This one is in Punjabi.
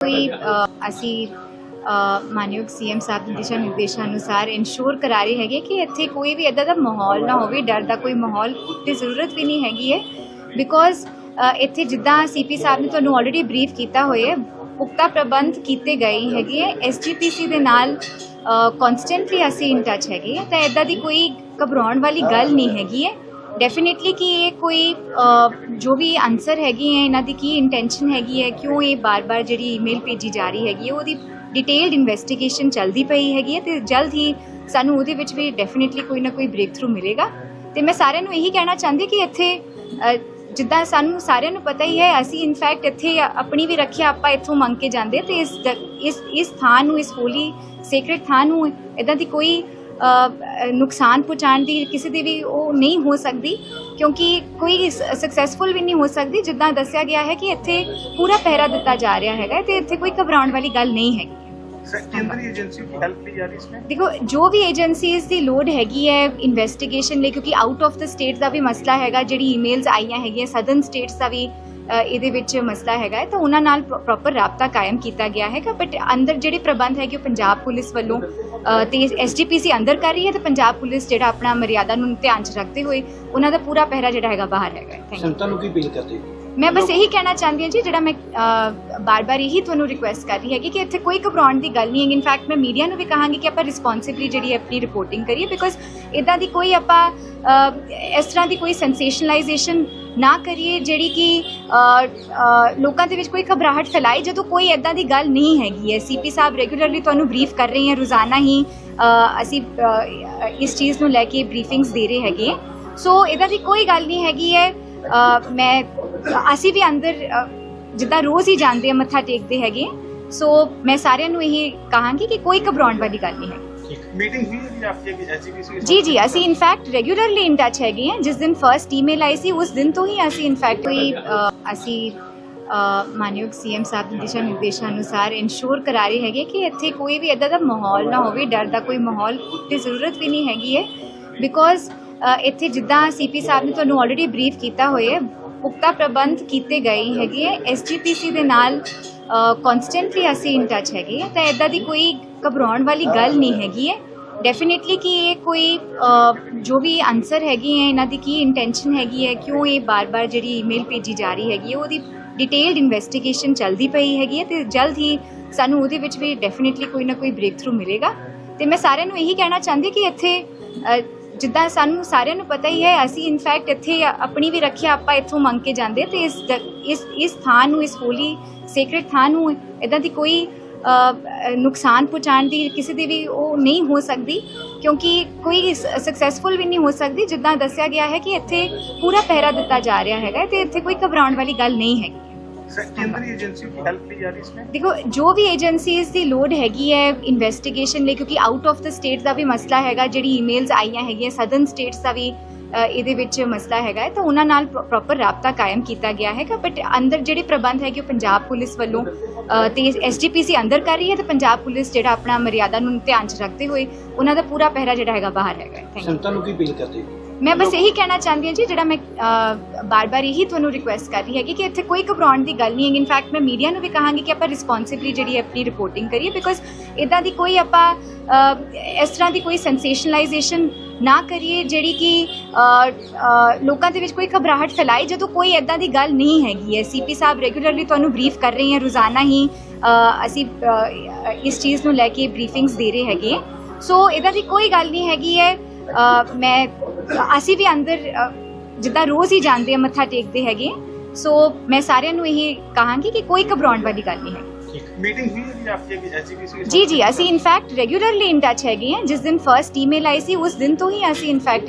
ਕੋਈ ਅਸੀਂ ਅ, ਮਾਨਯੋਗ ਸੀਐਮ ਸਾਹਿਬ ਦੇ ਦਿਸ਼ਾ ਨਿਰਦੇਸ਼ਾਂ ਅਨੁਸਾਰ ਇਨਸ਼ੋਰ ਕਰਾ ਰਹੇ ਹੈਗੇ ਕਿ ਇੱਥੇ ਕੋਈ ਵੀ ਇਦਾਂ ਦਾ ਮਾਹੌਲ ਨਾ ਹੋਵੇ ਡਰ ਦਾ ਕੋਈ ਮਾਹੌਲ ਦੀ ਜ਼ਰੂਰਤ ਵੀ ਨਹੀਂ ਹੈਗੀ ਹੈ। ਬਿਕੋਜ਼ ਇੱਥੇ ਜਿੱਦਾਂ ਸੀਪੀ ਸਾਹਿਬ ਨੇ ਤੁਹਾਨੂੰ ਆਲਰੇਡੀ ਬਰੀਫ ਕੀਤਾ ਹੋਇਆ ਹੈ ਪੁਖਤਾ ਪ੍ਰਬੰਧ ਕੀਤੇ ਗਏ ਹੈਗੇ ਹੈ ਐਸਜੀਪੀਸੀ ਦੇ ਨਾਲ ਕਨਸਟੈਂਟਲੀ ਅਸੀਂ ਇਨ ਟੱਚ ਹੈਗੇ ਤਾਂ ਇਦਾਂ ਦੀ ਕੋਈ ਘਬਰਾਉਣ ਵਾਲੀ ਗੱਲ ਨਹੀਂ ਹੈਗੀ ਹੈ। ਡੈਫੀਨਿਟਲੀ ਕਿ ਇਹ ਕੋਈ ਜੋ ਵੀ ਆਨਸਰ ਹੈਗੀ ਹੈ ਇਹਨਾਂ ਦੀ ਕੀ ਇੰਟੈਂਸ਼ਨ ਹੈਗੀ ਹੈ ਕਿਉਂ ਇਹ ਬਾਰ-ਬਾਰ ਜਿਹੜੀ ਈਮੇਲ ਭੇਜੀ ਜਾ ਰਹੀ ਹੈਗੀ ਹੈ ਉਹਦੀ ਡਿਟੇਲਡ ਇਨਵੈਸਟੀਗੇਸ਼ਨ ਚੱਲਦੀ ਪਈ ਹੈਗੀ ਹੈ ਤੇ ਜਲਦ ਹੀ ਸਾਨੂੰ ਉਹਦੇ ਵਿੱਚ ਵੀ ਡੈਫੀਨਿਟਲੀ ਕੋਈ ਨਾ ਕੋਈ ਬ੍ਰੇਕ ਥਰੂ ਮਿਲੇਗਾ ਤੇ ਮੈਂ ਸਾਰਿਆਂ ਨੂੰ ਇਹੀ ਕਹਿਣਾ ਚਾਹੁੰਦੀ ਕਿ ਇੱਥੇ ਜਿੱਦਾਂ ਸਾਨੂੰ ਸਾਰਿਆਂ ਨੂੰ ਪਤਾ ਹੀ ਹੈ ਅਸੀਂ ਇਨਫੈਕਟ ਇੱਥੇ ਆਪਣੀ ਵੀ ਰੱਖਿਆ ਆਪਾਂ ਇੱਥੋਂ ਮੰਗ ਕੇ ਜਾਂਦੇ ਤੇ ਇਸ ਦ- ਇਸ ਇਸ ਥਾਂ ਨੂੰ ਇਸ ਹੋਲੀ ਸੇਕ੍ਰੇਟ ਥਾਂ ਨੂੰ ਇਦਾਂ ਦੀ ਕੋਈ ਨੁਕਸਾਨ ਪਹੁੰਚਾਉਣ ਦੀ ਕਿਸੇ ਦੀ ਵੀ ਉਹ ਨਹੀਂ ਹੋ ਸਕਦੀ ਕਿਉਂਕਿ ਕੋਈ ਸਕਸੈਸਫੁਲ ਵੀ ਨਹੀਂ ਹੋ ਸਕਦੀ ਜਿੱਦਾਂ ਦੱਸਿਆ ਗਿਆ ਹੈ ਕਿ ਇੱਥੇ ਪੂਰਾ ਪਹਿਰਾ ਦਿੱਤਾ ਜਾ ਰਿਹਾ ਹੈਗਾ ਤੇ ਇੱਥੇ ਕੋਈ ਘਬਰਾਉਣ ਵਾਲੀ ਗੱਲ ਨਹੀਂ ਹੈਗੀ। ਦੇਖੋ ਜੋ ਵੀ ਏਜੰਸੀਜ਼ ਦੀ ਲੋਡ ਹੈਗੀ ਹੈ ਇਨਵੈਸਟੀਗੇਸ਼ਨ ਲਈ ਕਿਉਂਕਿ ਆਊਟ ਆਫ ਦਾ ਸਟੇਟ ਦਾ ਵੀ ਮਸਲਾ ਹੈਗਾ ਜਿਹੜੀ ਈਮੇਲਸ ਆਈਆਂ ਹੈਗੀਆਂ ਸਦਰਨ ਸਟੇਟਸ ਦਾ ਵੀ ਇਹਦੇ ਵਿੱਚ ਮਸਲਾ ਹੈਗਾ ਤਾਂ ਉਹਨਾਂ ਨਾਲ ਪ੍ਰੋਪਰ ਰਾਬਤਾ ਕਾਇਮ ਕੀਤਾ ਗਿਆ ਹੈਗਾ ਬਟ ਅੰਦਰ ਜਿਹੜੇ ਪ੍ਰਬੰਧ ਹੈਗੇ ਉਹ ਪੰਜਾਬ ਪੁਲਿਸ ਵੱਲੋਂ ਅ, ਤੇ ਐਸਜੀਪੀਸੀ ਅੰਦਰ ਕਰ ਰਹੀ ਹੈ ਤੇ ਪੰਜਾਬ ਪੁਲਿਸ ਜਿਹੜਾ ਆਪਣਾ ਮਰਿਆਦਾ ਨੂੰ ਧਿਆਨ 'ਚ ਰੱਖਦੇ ਹੋਏ ਉਹਨਾਂ ਦਾ ਪੂਰਾ ਪਹਿਰਾ ਜਿਹੜਾ ਹੈਗਾ ਬਾਹਰ ਹੈਗਾ ਥੈਂਕ ਯੂ ਸੰਤਾਂ ਨੂੰ ਕੀ ਅਪੀਲ ਕਰਦੇ ਹੋ? ਮੈਂ ਬਸ ਇਹੀ ਕਹਿਣਾ ਚਾਹੁੰਦੀ ਹਾਂ ਜੀ ਜਿਹੜਾ ਮੈਂ ਬਾਰ-ਬਾਰ ਇਹੀ ਤੁਹਾਨੂੰ ਰਿਕੁਐਸਟ ਕਰ ਰਹੀ ਹੈਗੀ ਕਿ ਇੱਥੇ ਕੋਈ ਘਬਰਾਉਣ ਦੀ ਗੱਲ ਨਹੀਂ ਹੈ ਇਨਫੈਕਟ ਮੈਂ ਮੀਡੀਆ ਨੂੰ ਵੀ ਕਹਾਂਗੀ ਕਿ ਆਪਾਂ ਰਿਸਪੌਂਸਿਬਲੀ ਜਿਹੜੀ ਆਪਣੀ ਰਿਪੋਰਟਿੰਗ ਕਰੀਏ ਬਿਕੋਜ਼ ਇਦਾਂ ਦੀ ਕੋਈ ਆਪਾਂ ਇਸ ਤਰ੍ਹਾਂ ਦੀ ਕੋਈ ਸੈਂਸੇਸ਼ਨਲਾਈਜੇਸ਼ਨ ਨਾ ਕਰੀਏ ਜਿਹੜੀ ਕਿ ਲੋਕਾਂ ਦੇ ਵਿੱਚ ਕੋਈ ਘਬਰਾਹਟ ਫੈਲਾਏ ਜਦੋਂ ਕੋਈ ਇਦਾਂ ਦੀ ਗੱਲ ਨਹੀਂ ਹੈਗੀ ਹੈ। ਸੀਪੀ ਸਾਹਿਬ ਰੈਗੂਲਰਲੀ ਤੁਹਾਨੂੰ ਬਰੀਫ ਕਰ ਰਹੇ ਹੈ ਰੋਜ਼ਾਨਾ ਹੀ ਅਸੀਂ ਇਸ ਚੀਜ਼ ਨੂੰ ਲੈ ਕੇ ਬਰੀਫਿੰਗਸ ਦੇ ਰਹੇ ਹੈਗੇ। ਸੋ ਇਹਦਾ ਦੀ ਕੋਈ ਗੱਲ ਨਹੀਂ ਹੈਗੀ ਹੈ। ਮੈਂ ਅਸੀਂ ਵੀ ਅੰਦਰ ਜਿੱਦਾਂ ਰੋਜ਼ ਹੀ ਜਾਂਦੇ ਆ ਮੱਥਾ ਟੇਕਦੇ ਹੈਗੇ ਸੋ ਮੈਂ ਸਾਰਿਆਂ ਨੂੰ ਇਹ ਕਹਾਂਗੀ ਕਿ ਕੋਈ ਘਬਰਾਉਣ ਵਾਲੀ ਗੱਲ ਨਹੀਂ ਹੈ। ਮੀਟਿੰਗ ਹੋਈ ਸੀ ਆਪਕੇ ਵੀ ਐਸਜੀਪੀਸੀ ਜੀ ਜੀ ਅਸੀਂ ਇਨਫੈਕਟ ਰੈਗੂਲਰਲੀ ਇਨ ਟੱਚ ਹੈਗੇ ਹਾਂ। ਜਿਸ ਦਿਨ ਫਰਸਟ ਈਮੇਲ ਆਈ ਸੀ ਉਸ ਦਿਨ ਤੋਂ ਹੀ ਅਸੀਂ ਇਨਫੈਕਟ ਕੋਈ ਅਸੀਂ ਮਾਨਯੋਗ ਸੀਐਮ ਸਾਹਿਬ ਦੇ ਦਿਸ਼ਾ ਨਿਰਦੇਸ਼ਾਂ ਅਨੁਸਾਰ ਇਨਸ਼ੋਰ ਕਰਾ ਰਹੇ ਹੈਗੇ ਕਿ ਇੱਥੇ ਕੋਈ ਵੀ ਇਦਾਂ ਦਾ ਮਾਹੌਲ ਨਾ ਹੋਵੇ ਡਰ ਦਾ ਕੋਈ ਮਾਹੌਲ ਦੀ ਜ਼ਰੂਰਤ ਵੀ ਨਹੀਂ ਹੈਗੀ ਹੈ। ਬਿਕੋਜ਼ ਇੱਥੇ ਜਿੱਦਾਂ ਸੀਪੀ ਸਾਹਿਬ ਨੇ ਤੁਹਾਨੂੰ ਆਲਰੇਡੀ ਬਰੀਫ ਕੀਤਾ ਹੋਇਆ ਪੁਖਤਾ ਪ੍ਰਬੰਧ ਕੀਤੇ ਗਏ ਹੈਗੇ ਹੈ ਐਸਜੀਪੀਸੀ ਦੇ ਨਾਲ ਕਨਸਟੈਂਟਲੀ ਅਸੀਂ ਇਨ ਟੱਚ ਹੈਗੇ ਹਾਂ ਤਾਂ ਇਦਾਂ ਦੀ ਕੋਈ ਘਬਰਾਉਣ ਵਾਲੀ ਗੱਲ ਨਹੀਂ ਹੈਗੀ ਹੈ ਡੈਫੀਨਿਟਲੀ ਕਿ ਇਹ ਕੋਈ ਜੋ ਵੀ ਆਨਸਰ ਹੈਗੀ ਹੈ ਇਹਨਾਂ ਦੀ ਕੀ ਇੰਟੈਂਸ਼ਨ ਹੈਗੀ ਹੈ ਕਿਉਂ ਇਹ ਬਾਰ-ਬਾਰ ਜਿਹੜੀ ਈਮੇਲ ਭੇਜੀ ਜਾ ਰਹੀ ਹੈਗੀ ਹੈ ਉਹਦੀ ਡਿਟੇਲਡ ਇਨਵੈਸਟੀਗੇਸ਼ਨ ਚੱਲਦੀ ਪਈ ਹੈਗੀ ਹੈ ਤੇ ਜਲਦ ਹੀ ਸਾਨੂੰ ਉਹਦੇ ਵਿੱਚ ਵੀ ਡੈਫੀਨਿਟਲੀ ਕੋਈ ਨਾ ਕੋਈ ਬ੍ਰੇਕ ਥਰੂ ਮਿਲੇਗਾ। ਤੇ ਮੈਂ ਸਾਰਿਆਂ ਨੂੰ ਇਹੀ ਕਹਿਣਾ ਚਾਹੁੰਦੀ ਕਿ ਇੱਥੇ ਜਿੱਦਾਂ ਸਾਨੂੰ ਸਾਰਿਆਂ ਨੂੰ ਪਤਾ ਹੀ ਹੈ, ਅਸੀਂ ਇਨਫੈਕਟ ਇੱਥੇ ਆਪਣੀ ਵੀ ਰੱਖਿਆ, ਆਪਾਂ ਇੱਥੋਂ ਮੰਗ ਕੇ ਜਾਂਦੇ ਤੇ ਇਸ ਦ- ਇਸ ਇਸ ਥਾਂ ਨੂੰ, ਇਸ ਹੋਲੀ ਸੇਕ੍ਰੇਟ ਥਾਂ ਨੂੰ ਇਦਾਂ ਦੀ ਕੋਈ ਨੁਕਸਾਨ ਪਹੁੰਚਾਉਣ ਦੀ ਕਿਸੇ ਦੀ ਵੀ ਉਹ ਨਹੀਂ ਹੋ ਸਕਦੀ ਕਿਉਂਕਿ ਕੋਈ ਸਕਸੈਸਫੁਲ ਵੀ ਨਹੀਂ ਹੋ ਸਕਦੀ ਜਿੱਦਾਂ ਦੱਸਿਆ ਗਿਆ ਹੈ ਕਿ ਇੱਥੇ ਪੂਰਾ ਪਹਿਰਾ ਦਿੱਤਾ ਜਾ ਰਿਹਾ ਹੈਗਾ ਤੇ ਇੱਥੇ ਕੋਈ ਘਬਰਾਉਣ ਵਾਲੀ ਗੱਲ ਨਹੀਂ ਹੈਗੀ। केंद्रीय एजेंसी की हेल्प ली जा रही है इसमें ਦੇਖੋ ਜੋ ਵੀ ਏਜੰਸੀਜ਼ ਦੀ ਲੋਡ ਹੈਗੀ ਹੈ ਇਨਵੈਸਟੀਗੇਸ਼ਨ ਲਈ ਕਿਉਂਕਿ ਆਊਟ ਆਫ ਦ ਸਟੇਟ ਦਾ ਵੀ ਮਸਲਾ ਹੈਗਾ ਜਿਹੜੀ ਈਮੇਲਸ ਆਈਆਂ ਹੈਗੀਆਂ ਸਦਰਨ ਸਟੇਟਸ ਦਾ ਵੀ ਅ, ਇਹਦੇ ਵਿੱਚ ਮਸਲਾ ਹੈਗਾ ਹੈ ਤਾਂ ਉਹਨਾਂ ਨਾਲ ਪ੍ਰੋਪਰ ਰਾਬਤਾ ਕਾਇਮ ਕੀਤਾ ਗਿਆ ਹੈਗਾ ਬਟ ਅੰਦਰ ਜਿਹੜੇ ਪ੍ਰਬੰਧ ਹੈਗੇ ਉਹ ਪੰਜਾਬ ਪੁਲਿਸ ਵੱਲੋਂ ਤੇ ਐਸਜੀਪੀਸੀ ਅੰਦਰ ਕਰ ਰਹੀ ਹੈ ਤੇ ਪੰਜਾਬ ਪੁਲਿਸ ਜਿਹੜਾ ਆਪਣਾ ਮਰਿਆਦਾ ਨੂੰ ਧਿਆਨ 'ਚ ਰੱਖਦੇ ਹੋਏ ਉਹਨਾਂ ਦਾ ਪੂਰਾ ਪਹਿਰਾ ਜਿਹੜਾ ਹੈਗਾ ਬਾਹਰ ਹੈਗਾ ਥੈਂਕ ਯੂ ਸੰਤਾਂ ਨੂੰ ਕੀ ਅਪੀਲ ਕਰਦੇ ਹੋ? ਮੈਂ ਬਸ ਇਹੀ ਕਹਿਣਾ ਚਾਹੁੰਦੀ ਹਾਂ ਜੀ ਜਿਹੜਾ ਮੈਂ ਬਾਰ-ਬਾਰ ਇਹੀ ਤੁਹਾਨੂੰ ਰਿਕੁਐਸਟ ਕਰ ਰਹੀ ਹੈਗੀ ਕਿ ਇੱਥੇ ਕੋਈ ਘਬਰਾਉਣ ਦੀ ਗੱਲ ਨਹੀਂ ਹੈ ਇਨਫੈਕਟ ਮੈਂ ਮੀਡੀਆ ਨੂੰ ਵੀ ਕਹਾਂਗੀ ਕਿ ਆਪਾਂ ਰਿਸਪੌਂਸਿਬਲੀ ਜਿਹੜੀ ਹੈ ਆਪਣੀ ਰਿਪੋਰਟਿੰਗ ਕਰੀਏ ਬਿਕੋਜ਼ ਇਦਾਂ ਦੀ ਕੋਈ ਆਪਾਂ ਇਸ ਤਰ੍ਹਾਂ ਦੀ ਕੋਈ ਸੈਂਸੇਸ਼ਨਲਾਈਜੇਸ਼ਨ ਨਾ ਕਰੀਏ ਜਿਹੜੀ ਕਿ ਲੋਕਾਂ ਦੇ ਵਿੱਚ ਕੋਈ ਘਬਰਾਹਟ ਫੈਲਾਏ, ਜਦੋਂ ਕੋਈ ਇਦਾਂ ਦੀ ਗੱਲ ਨਹੀਂ ਹੈਗੀ ਹੈ। ਸੀਪੀ ਸਾਹਿਬ ਰੈਗੂਲਰਲੀ ਤੁਹਾਨੂੰ ਬਰੀਫ ਕਰ ਰਹੇ ਹੈ, ਰੋਜ਼ਾਨਾ ਹੀ ਅਸੀਂ ਇਸ ਚੀਜ਼ ਨੂੰ ਲੈ ਕੇ ਬਰੀਫਿੰਗਸ ਦੇ ਰਹੇ ਹੈਗੇ। ਸੋ ਇਹਦਾ ਦੀ ਕੋਈ ਗੱਲ ਨਹੀਂ ਹੈਗੀ ਹੈ। ਮੈਂ, ਅਸੀਂ ਵੀ ਅੰਦਰ ਜਿੱਦਾਂ ਰੋਜ਼ ਹੀ ਜਾਂਦੇ ਆ ਮੱਥਾ ਟੇਕਦੇ ਹੈਗੇ। ਸੋ ਮੈਂ ਸਾਰਿਆਂ ਨੂੰ ਇਹ ਕਹਾਂਗੀ ਕਿ ਕੋਈ ਘਬਰਾਉਣ ਵਾਲੀ ਗੱਲ ਨਹੀਂ ਹੈ ਜੀ ਜੀ ਅਸੀਂ ਇਨਫੈਕਟ ਰੈਗੂਲਰਲੀ ਇਨ ਟੱਚ ਹੈਗੇ ਹਾਂ ਜਿਸ ਦਿਨ ਫਰਸਟ ਈਮੇਲ ਆਈ ਸੀ ਉਸ ਦਿਨ ਤੋਂ ਹੀ ਅਸੀਂ ਇਨਫੈਕਟ